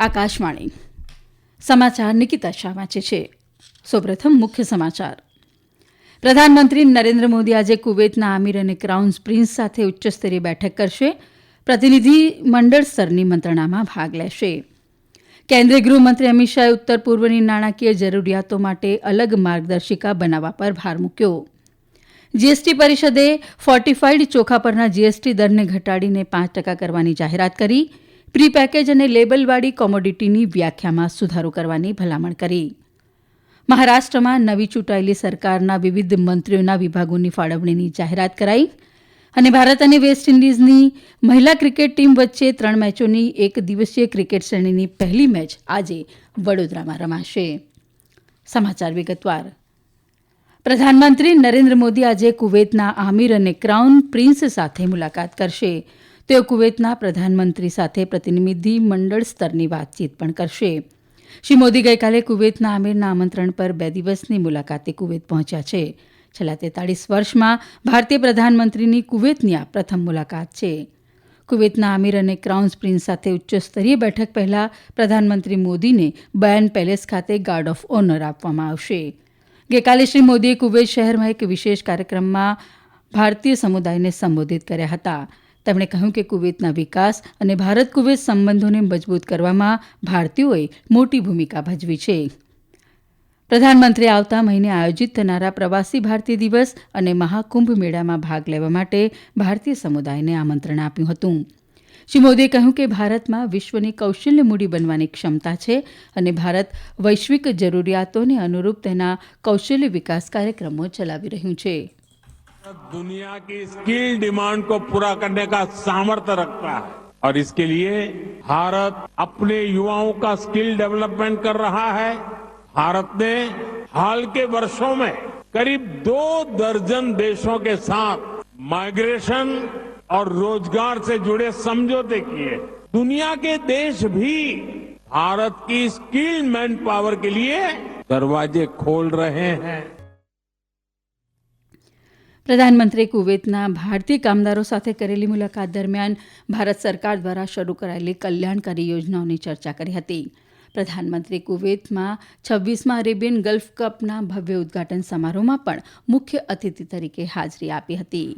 આકાશવાણી. સમાચાર નિકિતા શાહ વાંચે છે. સૌપ્રથમ મુખ્ય સમાચાર. પ્રધાનમંત્રી નરેન્દ્ર મોદી આજે કુવૈતના આમિર અને ક્રાઉન પ્રિન્સ સાથે ઉચ્ચસ્તરીય બેઠક કરશે. પ્રતિનિધિ મંડળ સ્તરની મંત્રણામાં ભાગ લેશે. કેન્દ્રીય ગૃહમંત્રી અમિત શાહે ઉત્તર પૂર્વની નાણાકીય જરૂરિયાતો માટે અલગ માર્ગદર્શિકા બનાવવા પર ભાર મૂક્યો. જીએસટી પરિષદે ફોર્ટિફાઈડ ચોખા પરના જીએસટી દરને ઘટાડીને પાંચ ટકા કરવાની જાહેરાત કરી. પ્રી પેકેજ અને લેબલવાળી કોમોડિટીની વ્યાખ્યામાં સુધારો કરવાની ભલામણ કરી. મહારાષ્ટ્રમાં નવી ચૂંટાયેલી સરકારના વિવિધ મંત્રીઓના વિભાગોની ફાળવણીની જાહેરાત કરાઈ અને ભારત અને વેસ્ટ ઇન્ડિઝની મહિલા ક્રિકેટ ટીમ વચ્ચે ત્રણ મેચોની એક દિવસીય ક્રિકેટ શ્રેણીની પહેલી મેચ આજે વડોદરામાં રમાશે. સમાચાર વિગતવાર. પ્રધાનમંત્રી નરેન્દ્ર મોદી આજે કુવૈતના આમીર અને ક્રાઉન પ્રિન્સ સાથે મુલાકાત કરશે. તેઓ કુવૈતના પ્રધાનમંત્રી સાથે પ્રતિનિધિ મંડળ સ્તરની વાતચીત પણ કરશે. શ્રી મોદી ગઈકાલે કુવૈતના આમીરના આમંત્રણ પર બે દિવસની મુલાકાતે કુવૈત પહોંચ્યા છે. છેલ્લા તેતાળીસ વર્ષમાં ભારતીય પ્રધાનમંત્રીની કુવૈતની આ પ્રથમ મુલાકાત છે. કુવૈતના આમીર અને ક્રાઉન પ્રિન્સ સાથે ઉચ્ચસ્તરીય બેઠક પહેલા પ્રધાનમંત્રી મોદીને બયાન પેલેસ ખાતે ગાર્ડ ઓફ ઓનર આપવામાં આવશે. ગઈકાલે શ્રી મોદીએ કુવૈત શહેરમાં એક વિશેષ કાર્યક્રમમાં ભારતીય સમુદાયને સંબોધિત કર્યા હતા. તેમણે કહ્યું કે કુવૈતના વિકાસ અને ભારત કુવૈત સંબંધોને મજબૂત કરવામાં ભારતીયોએ મોટી ભૂમિકા ભજવી છે. પ્રધાનમંત્રી આવતા મહિને આયોજિત થનારા પ્રવાસી ભારતીય દિવસ અને મહાકુંભ મેળામાં ભાગ લેવા માટે ભારતીય સમુદાયને આમંત્રણ આપ્યું હતું. શ્રી મોદીએ કહ્યું કે ભારતમાં વિશ્વની કૌશલ્ય મૂડી બનવાની ક્ષમતા છે અને ભારત વૈશ્વિક જરૂરિયાતોને અનુરૂપ તેના કૌશલ્ય વિકાસ કાર્યક્રમો ચલાવી રહ્યું છે. दुनिया की स्किल डिमांड को पूरा करने का सामर्थ्य रखता है। और इसके लिए भारत अपने युवाओं का स्किल डेवलपमेंट कर रहा है। भारत ने हाल के वर्षों में करीब दो दर्जन देशों के साथ माइग्रेशन और रोज़गार से जुड़े समझौते किए। दुनिया के देश भी भारत की स्किल मैन पावर के लिए दरवाजे खोल रहे हैं। પ્રધાનમંત્રીએ કુવૈતના ભારતીય કામદારો સાથે કરેલી મુલાકાત દરમિયાન ભારત સરકાર દ્વારા શરૂ કરાયેલી કલ્યાણકારી યોજનાઓની ચર્ચા કરી હતી. પ્રધાનમંત્રી કુવૈતમાં છવ્વીસમાં અરેબિયન ગલ્ફ કપના ભવ્ય ઉદઘાટન સમારોહમાં પણ મુખ્ય અતિથિ તરીકે હાજરી આપી હતી.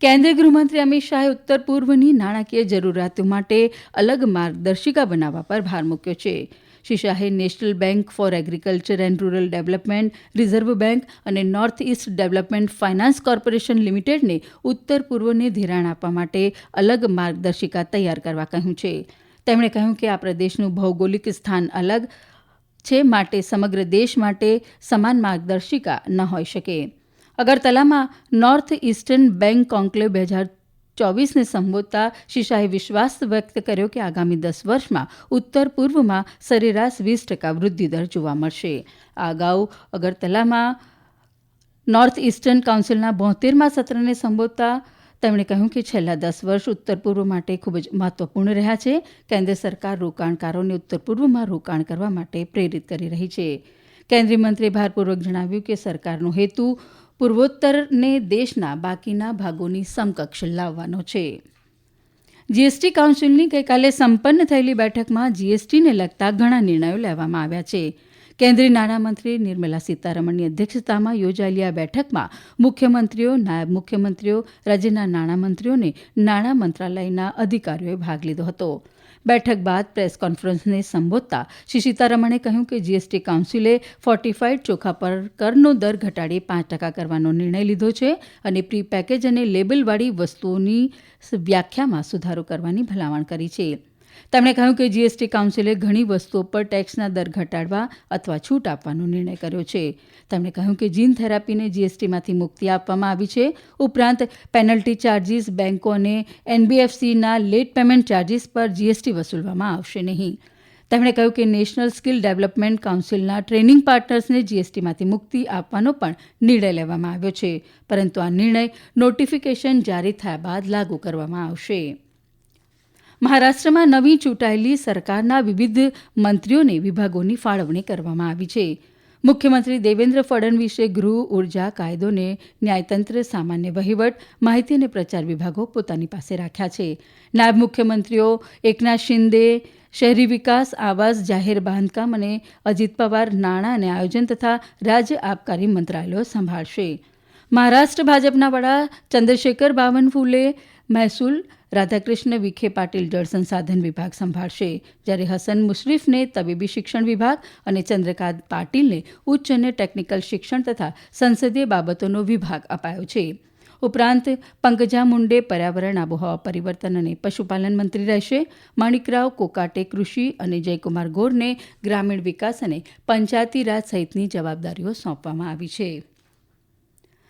કેન્દ્રીય ગૃહમંત્રી અમિત શાહે ઉત્તર પૂર્વની નાણાકીય જરૂરિયાતો માટે અલગ માર્ગદર્શિકા બનાવવા પર ભાર મૂક્યો છે. શ્રી શાહે national bank for agriculture and rural development, reserve bank અને north east development finance corporation લિમિટેડને ઉત્તર પૂર્વને ધિરાણ આપવા માટે અલગ માર્ગદર્શિકા તૈયાર કરવા કહ્યું છે. તેમણે કહ્યું કે આ પ્રદેશનું ભૌગોલિક સ્થાન અલગ છે માટે સમગ્ર દેશ માટે સમાન માર્ગદર્શિકા ન હોઈ શકે. અગરતલામાં નોર્થ ઇસ્ટર્ન બેંક કોન્કલેવ બે હજાર ચોવીસને સંબોધતા શ્રી શાહે વિશ્વાસ વ્યક્ત કર્યો કે આગામી દસ વર્ષમાં ઉત્તર પૂર્વમાં સરેરાશ વીસ ટકા વૃદ્ધિદર જોવા મળશે. આ અગાઉ અગરતલામાં નોર્થ ઇસ્ટર્ન કાઉન્સિલના બોતેરમાં સત્રને સંબોધતા તેમણે કહ્યું કે છેલ્લા દસ વર્ષ ઉત્તર પૂર્વ માટે ખૂબ જ મહત્વપૂર્ણ રહ્યા છે. કેન્દ્ર સરકાર રોકાણકારોને ઉત્તર પૂર્વમાં રોકાણ કરવા માટે પ્રેરિત કરી રહી છે. કેન્દ્રીય મંત્રીએ ભારપૂર્વક જણાવ્યું કે સરકારનો હેતુ પૂર્વોત્તરને દેશના બાકીના ભાગોની સમકક્ષ લાવવાનો છે. જીએસટી કાઉન્સિલની ગઈકાલે સંપન્ન થયેલી બેઠકમાં જીએસટીને લગતા ઘણા નિર્ણયો લેવામાં આવ્યા છે. કેન્દ્રીય નાણામંત્રી નિર્મલા સીતારમણની અધ્યક્ષતામાં યોજાયેલી આ બેઠકમાં મુખ્યમંત્રીઓ, નાયબ મુખ્યમંત્રીઓ, રાજ્યના નાણામંત્રીઓ અને નાણાં મંત્રાલયના અધિકારીઓએ ભાગ લીધો હતો. બેઠક બાદ પ્રેસ કોન્ફરન્સને સંબોધતા શ્રી સીતારમણે કહ્યું કે જીએસટી કાઉન્સિલે ફોર્ટીફાઈડ ચોખા પર કરનો દર ઘટાડી પાંચ ટકા કરવાનો નિર્ણય લીધો છે અને પ્રી પેકેજ અને લેબલવાળી વસ્તુઓની વ્યાખ્યામાં સુધારો કરવાની ભલામણ કરી છે. તેમણે કહ્યું કે જીએસટી કાઉન્સિલે ઘણી વસ્તુઓ પર ટેક્સના દર ઘટાડવા અથવા છૂટ આપવાનો નિર્ણય કર્યો છે. તેમણે કહ્યું કે જીન થેરાપીને જીએસટીમાંથી મુક્તિ આપવામાં આવી છે. ઉપરાંત પેનલ્ટી ચાર્જીસ બેન્કો અને એનબીએફસીના લેટ પેમેન્ટ ચાર્જીસ પર જીએસટી વસૂલવામાં આવશે નહીં. તેમણે કહ્યું કે નેશનલ સ્કિલ ડેવલપમેન્ટ કાઉન્સિલના ટ્રેનિંગ પાર્ટનર્સને જીએસટીમાંથી મુક્તિ આપવાનો પણ નિર્ણય લેવામાં આવ્યો છે. પરંતુ આ નિર્ણય નોટિફિકેશન જારી થયા બાદ લાગુ કરવામાં આવશે. મહારાષ્ટ્રમાં નવી ચૂંટાયેલી સરકારના વિવિધ મંત્રીઓને વિભાગોની ફાળવણી કરવામાં આવી છે. મુખ્યમંત્રી દેવેન્દ્ર ફડણવીસે ગૃહ ઊર્જા કાયદો અને ન્યાયતંત્ર સામાન્ય વહીવટ, માહિતી અને પ્રચાર વિભાગો પોતાની પાસે રાખ્યા છે. નાયબ મુખ્યમંત્રીઓ એકનાથ શિંદે, શહેરી વિકાસ, આવાસ, જાહેર બાંધકામ અને અજીત પવાર, નાણાં અને આયોજન તથા રાજ્ય આબકારી મંત્રાલયો સંભાળશે. મહારાષ્ટ્ર ભાજપના વડા ચંદ્રશેખર બાવનફુલે મહેસૂલ રાધાકૃષ્ણ વિખે પાટીલ જળ સંસાધન વિભાગ સંભાળશે. જ્યારે હસન મુશરીફને તબીબી શિક્ષણ વિભાગ અને ચંદ્રકાંત પાટીલને ઉચ્ચ અને ટેકનિકલ શિક્ષણ તથા સંસદીય બાબતોનો વિભાગ અપાયો છે. ઉપરાંત, પંકજા મુંડે પર્યાવરણ, આબોહવા પરિવર્તન અને પશુપાલન મંત્રી રહેશે. માણિકરાવ કોકાટે કૃષિ અને જયકુમાર ગોરને ગ્રામીણ વિકાસ અને પંચાયતી રાજ સહિતની જવાબદારીઓ સોંપવામાં આવી છે.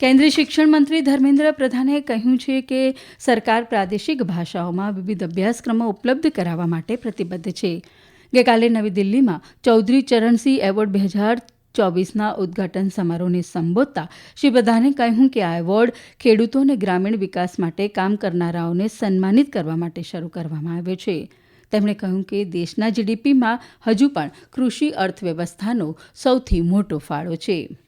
કેન્દ્રીય શિક્ષણ મંત્રી ધર્મેન્દ્ર પ્રધાને કહ્યું છે કે સરકાર પ્રાદેશિક ભાષાઓમાં વિવિધ અભ્યાસક્રમો ઉપલબ્ધ કરાવવા માટે પ્રતિબદ્ધ છે. ગઈકાલે નવી દિલ્હીમાં ચૌધરી ચરણસિંહ એવોર્ડ બે હજાર ચોવીસના ઉદઘાટન સમારોહને સંબોધતા શ્રી પ્રધાને કહ્યું કે આ એવોર્ડ ખેડૂતો અને ગ્રામીણ વિકાસ માટે કામ કરનારાઓને સન્માનિત કરવા માટે શરૂ કરવામાં આવ્યો છે. તેમણે કહ્યું કે દેશના જીડીપીમાં હજુ પણ કૃષિ અર્થવ્યવસ્થાનો સૌથી મોટો ફાળો છે.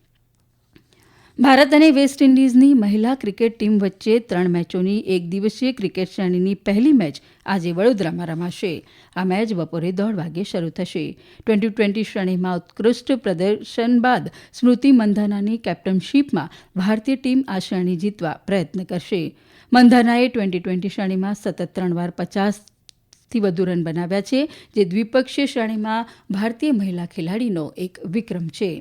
ભારત અને વેસ્ટ ઇન્ડિઝની મહિલા ક્રિકેટ ટીમ વચ્ચે ત્રણ મેચોની એક દિવસીય ક્રિકેટ શ્રેણીની પહેલી મેચ આજે વડોદરામાં રમાશે. આ મેચ બપોરે દોઢ વાગે શરૂ થશે. ટ્વેન્ટી ટ્વેન્ટી શ્રેણીમાં ઉત્કૃષ્ટ પ્રદર્શન બાદ સ્મૃતિ મંધાનાની કેપ્ટનશીપમાં ભારતીય ટીમ આ શ્રેણી જીતવા પ્રયત્ન કરશે. મંધાનાએ ટ્વેન્ટી ટ્વેન્ટી શ્રેણીમાં સતત ત્રણ વાર પચાસથી વધુ રન બનાવ્યા છે, જે દ્વિપક્ષીય શ્રેણીમાં ભારતીય મહિલા ખેલાડીનો એક વિક્રમ છે.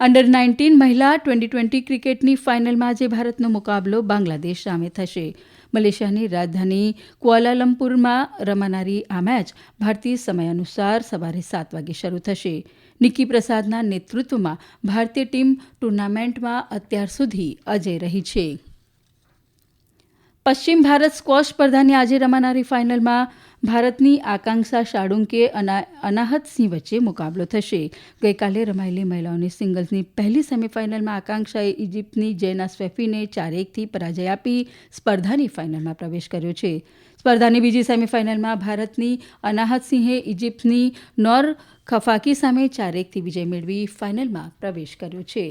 અંડર નાઇન્ટીન મહિલા ટ્વેન્ટી ટ્વેન્ટી ક્રિકેટની ફાઇનલમાં આજે ભારતનો મુકાબલો બાંગ્લાદેશ સામે થશે. મલેશિયાની રાજધાની કુઆલાલંપુરમાં રમાનારી આ મેચ ભારતીય સમય અનુસાર સવારે સાત વાગે શરૂ થશે. નિકી પ્રસાદના નેતૃત્વમાં ભારતીય ટીમ ટુર્નામેન્ટમાં અત્યાર સુધી અજય રહી છે. પશ્ચિમ ભારત સ્ક્વોશ સ્પર્ધાની આજે રમાનારી ફાઇનલમાં ભારતની આકાંક્ષા શાડુંકે અનાહત સિંહ વચ્ચે મુકાબલો થશે. ગઈકાલે રમાયેલી મહિલાઓની સિંગલ્સની પહેલી સેમીફાઇનલમાં આકાંક્ષાએ ઇજિપ્તની જેના સ્વેફીને ચાર એકથી પરાજય આપી સ્પર્ધાની ફાઇનલમાં પ્રવેશ કર્યો છે. સ્પર્ધાની બીજી સેમીફાઇનલમાં ભારતની અનાહત સિંહે ઇજિપ્તની નોર ખફાકી સામે ચાર એકથી વિજય મેળવી ફાઇનલમાં પ્રવેશ કર્યો છે.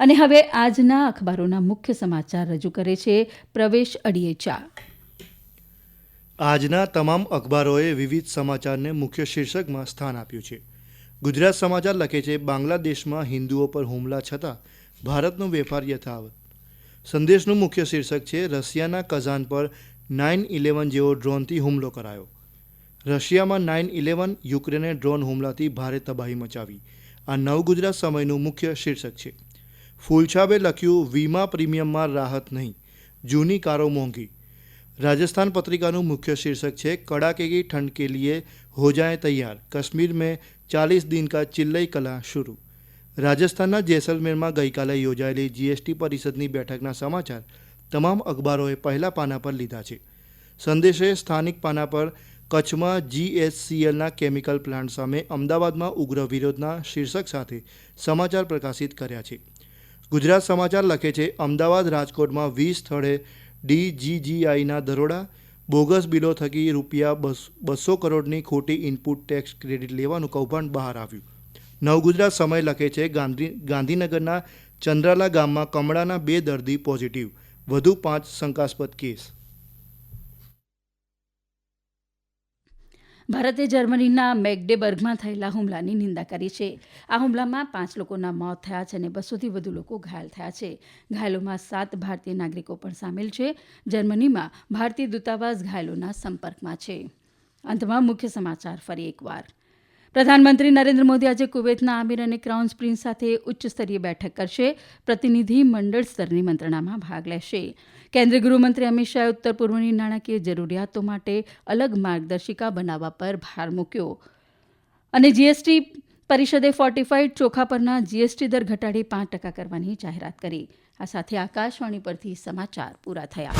અને હવે આજના અખબારોના મુખ્ય સમાચાર રજૂ કરે છે પ્રવેશ અડિયેચા આજના તમામ અખબારોએ વિવિધ સમાચારને મુખ્ય શીર્ષકમાં સ્થાન આપ્યું છે. ગુજરાત સમાચાર લખે છે, બાંગ્લાદેશમાં હિન્દુઓ પર હુમલા છતાં ભારતનો વેપાર યથાવત. સંદેશનું મુખ્ય શીર્ષક છે, રશિયાના કઝાન પર નાઇન ઇલેવન જેવો ડ્રોનથી હુમલો કરાયો. રશિયામાં નાઇન ઇલેવન યુક્રેને ડ્રોન હુમલાથી ભારે તબાહી મચાવી. આ નવ ગુજરાત સમયનું મુખ્ય શીર્ષક છે. ફૂલછાબે લખ્યું, વીમા પ્રીમિયમમાં રાહત નહીં. જૂની કારો મોંઘી. રાજસ્થાન પત્રિકાનું મુખ્ય શીર્ષક છે કડાકેગી ઠંડ કે લીએ હો જાએ તૈયાર. કશ્મીર મેં ચાલીસ દિન કા ચિલ્લઈ કલા શરૂ. રાજસ્થાનના જેસલમેરમાં ગઈકાલે યોજાયેલી જીએસટી પરિષદની બેઠકના સમાચાર તમામ અખબારોએ પહેલા પાના પર લીધા છે. સંદેશે સ્થાનિક પાના પર કચ્છમાં જીએસસીએલના કેમિકલ પ્લાન્ટ સામે અમદાવાદમાં ઉગ્ર વિરોધના શીર્ષક સાથે સમાચાર પ્રકાશિત કર્યા છે. ગુજરાત સમાચાર લખે છે, અમદાવાદ રાજકોટમાં વીસ સ્થળે ડીજીજીઆઈના દરોડા, બોગસ બિલો થકી રૂપિયા બસો કરોડની ખોટી ઇનપુટ ટેક્સ ક્રેડિટ લેવાનું કૌભાંડ બહાર આવ્યું. નવગુજરાત સમય લખે છે, ગાંધી, ગાંધીનગરના ચંદ્રાલા ગામમાં કમળાના બે દર્દી પોઝિટિવ. વધુ પાંચ શંકાસ્પદ કેસ. ભારતે જર્મનીના મેગડેબર્ગમાં થયેલા હુમલાની નિંદા કરી છે. આ હુમલામાં પાંચ લોકોના મોત થયા છે અને બસોથી વધુ લોકો ઘાયલ થયા છે. ઘાયલોમાં સાત ભારતીય નાગરિકો પણ સામેલ છે. જર્મનીમાં ભારતીય દૂતાવાસ ઘાયલોના સંપર્કમાં છે. અંતમાં મુખ્ય સમાચાર ફરી એકવાર. પ્રધાનમંત્રી નરેન્દ્ર મોદી આજે કુવૈતના આમિર અને ક્રાઉન પ્રિન્સ સાથે ઉચ્ચ સ્તરીય બેઠક કરશે. પ્રતિનિધિ મંડળ સ્તરની મંત્રણામાં ભાગ લેશે. કેન્દ્રીય ગૃહમંત્રી અમિત શાહે ઉત્તર પૂર્વની નાણાકીય જરૂરિયાતો માટે અલગ માર્ગદર્શિકા બનાવવા પર ભાર મૂક્યો. અને જીએસટી પરિષદે ફોર્ટીફાઈડ ચોખા પરના જીએસટી દર ઘટાડી પાંચ ટકા કરવાની જાહેરાત કરી. આ સાથે આકાશવાણી પરથી સમાચાર પૂરા થયા.